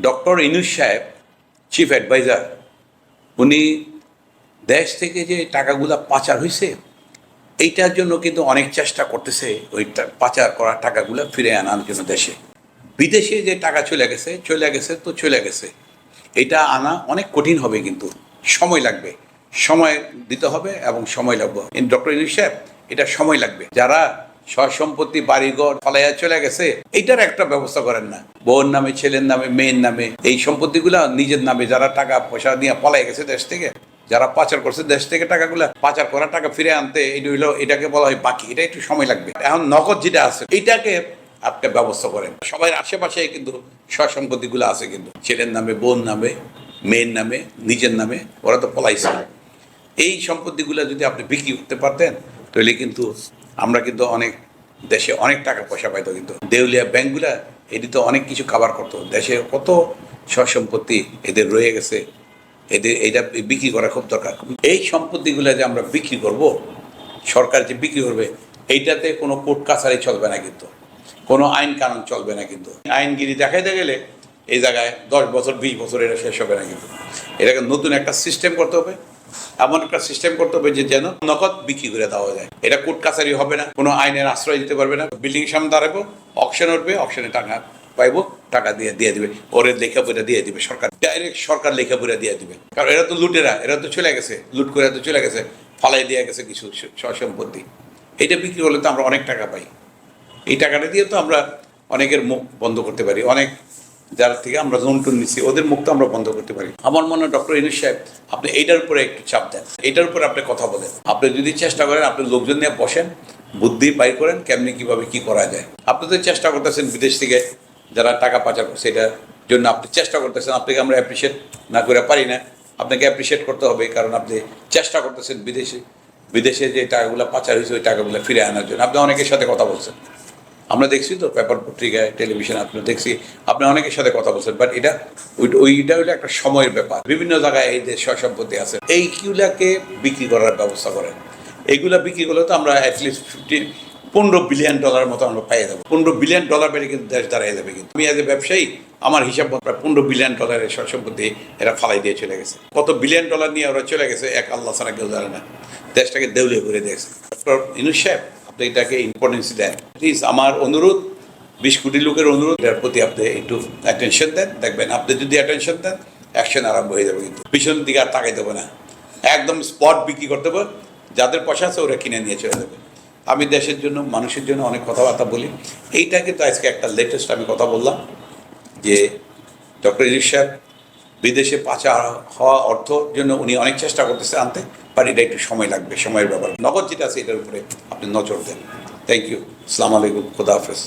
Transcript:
Doctor Yunus সাহেব chief adviser উনি দেশ থেকে যে টাকাগুলা পাচার হয়েছে এইটার জন্য কিন্তু অনেক চেষ্টা করতেছে ওই পাচার করা টাকাগুলো ফিরে আনার জন্য দেশে। বিদেশে যে টাকা চলে গেছে চলে গেছে তো চলে গেছে। এটা আনা অনেক কঠিন হবে কিন্তু, সময় লাগবে। সময় দিতে হবে এবং সময় লাগবে। ডক্টর ইনুস সাহেব, এটা সময় লাগবে। যারা সম্পত্তি, বাড়িঘর ফলাইয়া চলে গেছে, এইটার একটা ব্যবস্থা করেন না। বউর নামে, ছেলের নামে, মেয়ের নামে, এই সম্পত্তিগুলা নিজের নামে যারা টাকা পয়সা নিয়ে পলাই গেছে দেশ থেকে, যারা পাচার করছে দেশ থেকে টাকাগুলা, পাচার করা টাকা ফিরে আনতে এটা হইল এটাকে বলা হয় বাকি, এটা একটু সময় লাগবে। এখন নগদ যেটা আছে, এইটাকে আপনি ব্যবস্থা করেন। সবাই আশেপাশে কিন্তু সম্পত্তিগুলো আছে কিন্তু, ছেলের নামে বোন নামে, মেয়ের নামে, নিজের নামে, ওরা তো পলাইছে। এই সম্পত্তিগুলো যদি আপনি বিক্রি করতে পারতেন, তাহলে কিন্তু আমরা কিন্তু অনেক দেশে অনেক টাকা পয়সা পাইতো কিন্তু। দেউলিয়া ব্যাংকগুলা এটি তো অনেক কিছু কাভার করতো। দেশে কত সম্পত্তি এদের রয়ে গেছে। এদের এটা বিক্রি করা খুব দরকার। এই সম্পত্তিগুলো যে আমরা বিক্রি করব, সরকার যে বিক্রি করবে, এইটাতে কোনো কোর্ট কাছারি চলবে না কিন্তু। কোনো আইন কানুন চলবে না কিন্তু। আইনগিরি দেখাইতে গেলে এই জায়গায় দশ বছর, বিশ বছর এটা শেষ হবে না কিন্তু। এটাকে নতুন একটা সিস্টেম করতে হবে। এমন একটা সিস্টেম করতে হবে যে যেন নগদ বিক্রি করে দেওয়া যায়। এটা কোর্ট কাছারি হবে না, কোনো আইনের আশ্রয় দিতে পারবে না। বিল্ডিং সামনে দাঁড়াবো অকশন উঠবে অকশনে টাকা পাইবো, টাকা দিয়ে দিয়ে দিবে। ওরে লেখাপড়া দিয়ে দিবে সরকার ডাইরেক্ট সরকার লেখা লেখাপড়া দিয়ে দিবে। কারণ এরা তো লুটেরা, এরা তো চলে গেছে, লুট করে তো চলে গেছে, ফালাই দিয়ে গেছে কিছু সম্পত্তি এটা বিক্রি করলে তো আমরা অনেক টাকা পাই। এই টাকাটা দিয়ে তো আমরা অনেকের মুখ বন্ধ করতে পারি, অনেক যার থেকে আমরা লোন টোন নিচ্ছি ওদের মুখ তো আমরা বন্ধ করতে পারি। আমার মনে হয় ডক্টর ইনুস সাহেব, আপনি এইটার উপরে একটু চাপ দেন। এইটার উপরে আপনি কথা বলেন। আপনি যদি চেষ্টা করেন, আপনি লোকজন নিয়ে বসেন, বুদ্ধি পাই করেন, কেমনি কীভাবে কি করা যায়। আপনি তো চেষ্টা করতেছেন বিদেশ থেকে যারা টাকা পাচার করছে, এটার জন্য আপনি চেষ্টা করতেছেন, আপনাকে আমরা অ্যাপ্রিসিয়েট না করে পারি না। আপনাকে অ্যাপ্রিসিয়েট করতে হবে, কারণ আপনি চেষ্টা করতেছেন বিদেশে। বিদেশে যে টাকাগুলো পাচার হয়েছে, ওই টাকাগুলো ফিরে আনার জন্য। আপনি অনেকের সাথে কথা বলছেন। আমরা দেখছি তো পেপার পত্রিকায়, টেলিভিশন আপনি দেখছি। আপনি অনেকের সাথে কথা বলছেন বাট এটা, ওই- ওইটা হলো একটা সময়ের ব্যাপার। বিভিন্ন জায়গায় এই যে সম্পত্তি আছে। এইগুলাকে বিক্রি করার ব্যবস্থা করেন। এইগুলা বিক্রি করলে তো আমরা অ্যাটলিস্ট ফিফটি পনেরো বিলিয়ন ডলার মতো আমরা পাই যাব পনেরো বিলিয়ন ডলার বেড়ে কিন্তু দেশ দাঁড়িয়ে যাবে কিন্তু। আমি এজ এ ব্যবসায়ী, আমার হিসাব মতো প্রায় পনেরো বিলিয়ন ডলারের সম্পত্তি এরা ফালাই দিয়ে চলে গেছে। কত বিলিয়ন ডলার নিয়ে ওরা চলে গেছে, এক আল্লাহ ছাড়া কেউ জানে না। দেশটাকে দেউলিয়ে করে দিয়েছে। ডক্টর এটাকে ইম্পর্টেন্স দেন প্লিজ আমার অনুরোধ, বিশ কোটি লোকের অনুরোধ, এটার প্রতি আপনি একটু অ্যাটেনশন দেন। দেখবেন, আপনি যদি অ্যাটেনশন দেন অ্যাকশন আরম্ভ হয়ে যাবে কিন্তু। পিছনের দিকে আর তাকাই দেবো না। একদম স্পট বিক্রি করতে হবে। যাদের পয়সা আছে, ওরা কিনে নিয়ে চলে যাবে। আমি দেশের জন্য, মানুষের জন্য অনেক কথাবার্তা বলি। এইটা কিন্তু আজকে একটা লেটেস্ট আমি কথা বললাম যে ডক্টর ইলিশ সাহেব বিদেশে পাচার হওয়া অর্থ জন্য উনি অনেক চেষ্টা করতেছে আনতে বাট এটা একটু সময় লাগবে, সময়ের ব্যাপার। নগদ যেটা আছে এটার উপরে আপনি নজর দেন। থ্যাংক ইউ আসসালামু আলাইকুম খুদা হাফেজ